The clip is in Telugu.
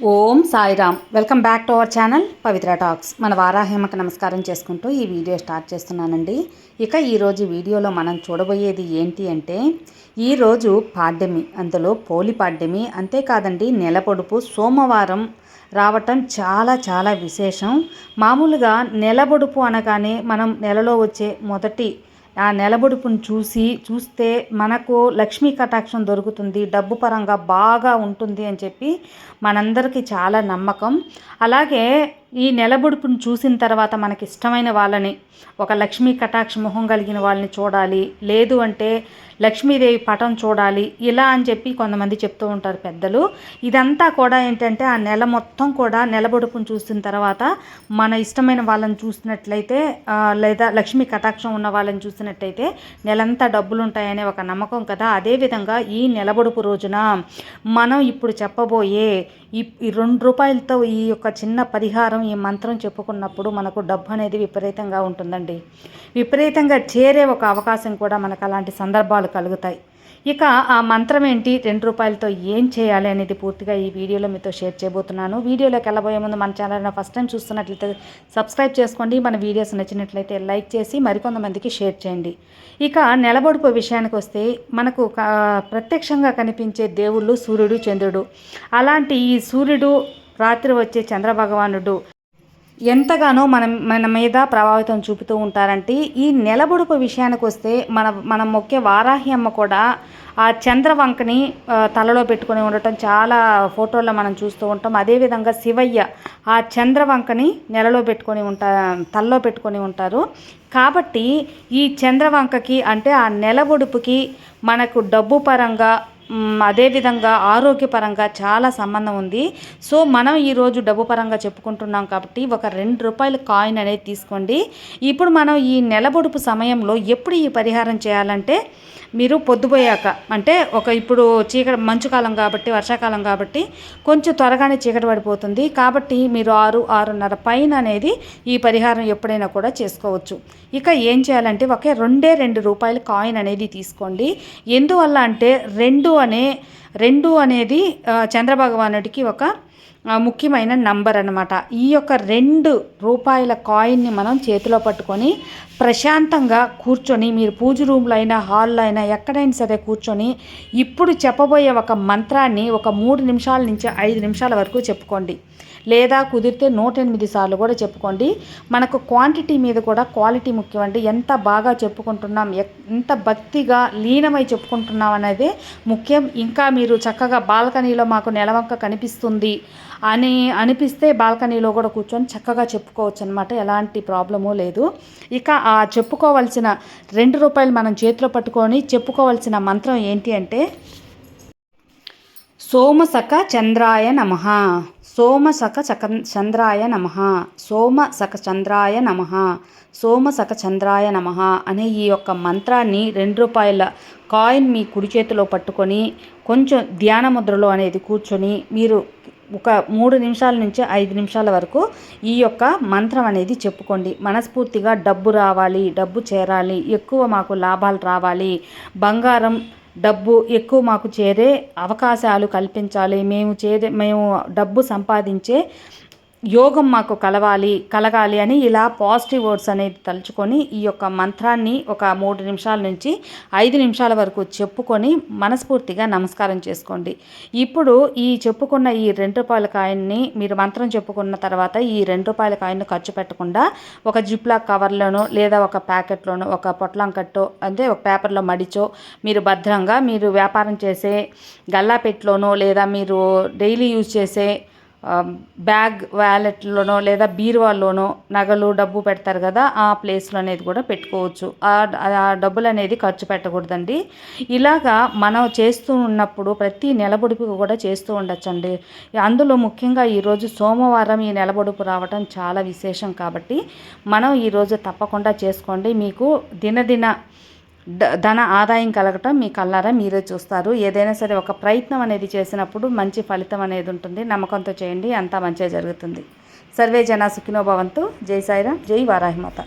Om Sairam. Welcome back to our channel Pavitra talks. మన వారాహేమకు నమస్కారం చేసుకుంటూ ఈ వీడియో స్టార్ట్ చేస్తున్నానండి. ఇక ఈరోజు వీడియోలో మనం చూడబోయేది ఏంటి అంటే ఈరోజు పాడ్యమి అందులో పోలి పాడ్యమి అంతేకాదండి నెల పొడుపు సోమవారం రావటం చాలా చాలా విశేషం. మామూలుగా నెలబొడుపు అనగానే మనం నెలలో వచ్చే మొదటి ఆ నిలబొడుపును చూసి చూస్తే మనకు లక్ష్మీ కటాక్షం దొరుకుతుంది డబ్బు పరంగా బాగా ఉంటుంది అని చెప్పి మనందరికీ చాలా నమ్మకం. అలాగే ఈ నెలబొడుపును చూసిన తర్వాత మనకి ఇష్టమైన వాళ్ళని ఒక లక్ష్మీ కటాక్ష మొహం కలిగిన వాళ్ళని చూడాలి. లేదు అంటే లక్ష్మీదేవి పటం చూడాలి. ఇలా అని చెప్పి కొంతమంది చెప్తూ ఉంటారు పెద్దలు. ఇదంతా కూడా ఏంటంటే ఆ నెల మొత్తం కూడా నెలబొడుపును చూసిన తర్వాత మన ఇష్టమైన వాళ్ళని చూసినట్లయితే లేదా లక్ష్మీ కటాక్షం ఉన్న వాళ్ళని చూసినట్టయితే నెలంతా డబ్బులు ఉంటాయనే ఒక నమ్మకం కదా. అదేవిధంగా ఈ నెలబొడుపు రోజున మనం ఇప్పుడు చెప్పబోయే ఈ రెండు రూపాయలతో ఈ యొక్క చిన్న పరిహారం ఈ మంత్రం చెప్పుకున్నప్పుడు మనకు డబ్బు అనేది విపరీతంగా ఉంటుందండి. విపరీతంగా చేరే ఒక అవకాశం కూడా మనకు అలాంటి సందర్భాలు కలుగుతాయి. ఇక ఆ మంత్రం ఏంటి? రెండు రూపాయలతో ఏం చేయాలి అనేది పూర్తిగా ఈ వీడియోలో మీతో షేర్ చేయబోతున్నాను. వీడియోలోకి వెళ్ళబోయే ముందు మన ఛానల్ ఫస్ట్ టైం చూస్తున్నట్లయితే సబ్స్క్రైబ్ చేసుకోండి. మన వీడియోస్ నచ్చినట్లయితే లైక్ చేసి మరికొంతమందికి షేర్ చేయండి. ఇక నెలబొడుపు విషయానికి వస్తే మనకు ప్రత్యక్షంగా కనిపించే దేవుళ్ళు సూర్యుడు చంద్రుడు. అలాంటి ఈ సూర్యుడు రాత్రి వచ్చే చంద్రభగవానుడు ఎంతగానో మనం మన మీద ప్రభావితం చూపుతూ ఉంటారంటే ఈ నెలబొడుపు విషయానికి వస్తే మన మనం మొక్కే వారాహి అమ్మ కూడా ఆ చంద్రవంకని తలలో పెట్టుకొని ఉండటం చాలా ఫోటోల్లో మనం చూస్తూ ఉంటాం. అదేవిధంగా శివయ్య ఆ చంద్రవంకని నెలలో పెట్టుకొని ఉంటా తలలో పెట్టుకొని ఉంటారు. కాబట్టి ఈ చంద్రవంకకి అంటే ఆ నెలబొడుపుకి మనకు డబ్బు పరంగా అదేవిధంగా ఆరోగ్యపరంగా చాలా సంబంధం ఉంది. సో మనం ఈరోజు డబ్బు పరంగా చెప్పుకుంటున్నాం కాబట్టి ఒక రెండు రూపాయల కాయిన్ అనేది తీసుకోండి. ఇప్పుడు మనం ఈ నెలబొడుపు సమయంలో ఎప్పుడు ఈ పరిహారం చేయాలంటే మీరు పొద్దుపోయాక అంటే ఒక ఇప్పుడు చీకటి మంచు కాలం కాబట్టి వర్షాకాలం కాబట్టి కొంచెం త్వరగానే చీకటి పడిపోతుంది. కాబట్టి మీరు ఆరు ఆరున్నర పైన అనేది ఈ పరిహారం ఎప్పుడైనా కూడా చేసుకోవచ్చు. ఇక ఏం చేయాలంటే ఒకే రెండే రెండు రూపాయల కాయిన్ అనేది తీసుకోండి. ఎందువల్ల అంటే రెండు అనే రెండు అనేది చంద్రభగవానుడికి ఒక ముఖ్యమైన నంబర్ అనమాట ఈ యొక్క రెండు రూపాయల కాయిన్ని మనం చేతిలో పట్టుకొని ప్రశాంతంగా కూర్చొని మీరు పూజ రూమ్లో అయినా హాల్లో అయినా ఎక్కడైనా సరే కూర్చొని ఇప్పుడు చెప్పబోయే ఒక మంత్రాన్ని ఒక మూడు నిమిషాల నుంచి ఐదు నిమిషాల వరకు చెప్పుకోండి. లేదా కుదిరితే నూట ఎనిమిది సార్లు కూడా చెప్పుకోండి. మనకు క్వాంటిటీ మీద కూడా క్వాలిటీ ముఖ్యం అండి. ఎంత బాగా చెప్పుకుంటున్నాం ఎంత భక్తిగా లీనమై చెప్పుకుంటున్నాం అనేది ముఖ్యం. ఇంకా మీరు చక్కగా బాల్కనీలో మాకు నెలవంక కనిపిస్తుంది. అని అనిపిస్తే బాల్కనీలో కూడా కూర్చొని చక్కగా చెప్పుకోవచ్చు అనమాట ఎలాంటి ప్రాబ్లము లేదు. ఇక ఆ చెప్పుకోవాల్సిన రెండు రూపాయలు మనం చేతిలో పట్టుకొని చెప్పుకోవాల్సిన మంత్రం ఏంటి అంటే సోమసక చంద్రాయ నమ. సోమసక చక చంద్రాయ నమ. సోమసక చంద్రాయ నమ. సోమసక చంద్రాయ నమ అనే ఈ యొక్క మంత్రాన్ని రెండు రూపాయల కాయిన్ మీ కుడి చేతిలో పట్టుకొని కొంచెం ధ్యాన ముద్రలో అనేది కూర్చొని మీరు ఒక మూడు నిమిషాల నుంచి ఐదు నిమిషాల వరకు ఈ యొక్క మంత్రం అనేది చెప్పుకోండి. మనస్ఫూర్తిగా డబ్బు రావాలి డబ్బు చేరాలి ఎక్కువ మాకు లాభాలు రావాలి బంగారం డబ్బు ఎక్కువ మాకు చేరే అవకాశాలు కల్పించాలి. మేము చేరే మేము డబ్బు సంపాదించే యోగం మాకు కలవాలి కలగాలి అని ఇలా పాజిటివ్ వర్డ్స్ అనేది తలుచుకొని ఈ యొక్క మంత్రాన్ని ఒక మూడు నిమిషాల నుంచి ఐదు నిమిషాల వరకు చెప్పుకొని మనస్ఫూర్తిగా నమస్కారం చేసుకోండి. ఇప్పుడు ఈ చెప్పుకున్న ఈ రెండు రూపాయల కాయిన్ని మీరు మంత్రం చెప్పుకున్న తర్వాత ఈ రెండు రూపాయల కాయిన్ను ఖర్చు పెట్టకుండా ఒక జిప్లా కవర్లోనో లేదా ఒక ప్యాకెట్లోనో ఒక పొట్లంకట్టో అంటే ఒక పేపర్లో మడిచో మీరు భద్రంగా మీరు వ్యాపారం చేసే గల్లాపెట్లోనో లేదా మీరు డైలీ యూజ్ చేసే బ్యాగ్ వ్యాలెట్లోనో లేదా బీరువాల్లోనో నగలు డబ్బు పెడతారు కదా ఆ ప్లేస్లో అనేది కూడా పెట్టుకోవచ్చు. ఆ డబ్బులు అనేది ఖర్చు పెట్టకూడదండి. ఇలాగా మనం చేస్తూ ఉన్నప్పుడు ప్రతి నెలబొడుపు కూడా చేస్తూ ఉండొచ్చండి. అందులో ముఖ్యంగా ఈరోజు సోమవారం ఈ నెలబొడుపు రావడం చాలా విశేషం కాబట్టి మనం ఈరోజు తప్పకుండా చేసుకోండి. మీకు దినదిన ధన ఆదాయం కలగటం మీ కళ్ళారా మీరే చూస్తారు. ఏదైనా సరే ఒక ప్రయత్నం అనేది చేసినప్పుడు మంచి ఫలితం అనేది ఉంటుంది. నమ్మకంతో చేయండి అంతా మంచిగా జరుగుతుంది. సర్వే జన సుఖినో భవంతు. జై సాయిరామ్ జై వారాహిమాత.